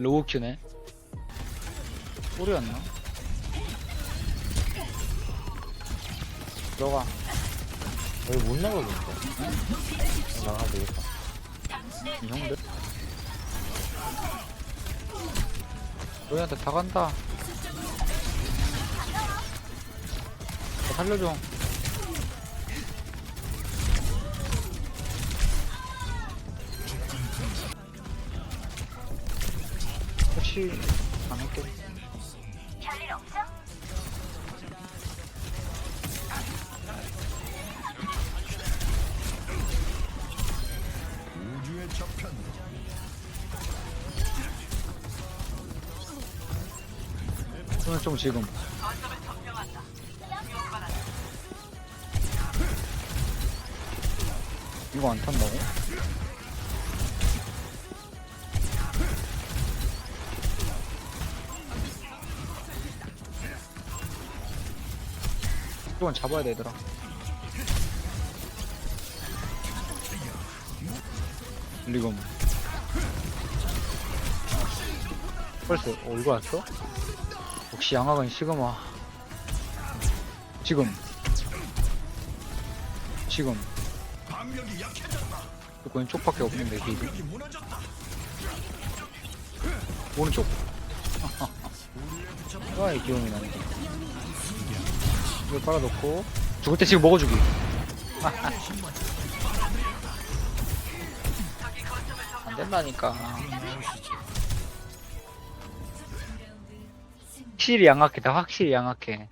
로우 큐네. 꼬리였나? 들어가. 여기 못 나가겠다. 나가야 되겠다. 이 형들. 너희한테 다 간다. 나 살려줘. 혹시 안 할게. 오늘 좀 지금. 이거 안 탄다고? 이건 잡아야 돼, 얘들아. 리검. 벌써, 어, 이거 왔어? 역시 양악은 시그마. 지금. 지금. 그 왼쪽밖에 없는데, 길이. 오른쪽. 와, 이 기운이 나네. 이거 빨아놓고. 죽을 때 지금 먹어주기. 안 된다니까. 확실히 양악해 다, 확실히 양악해.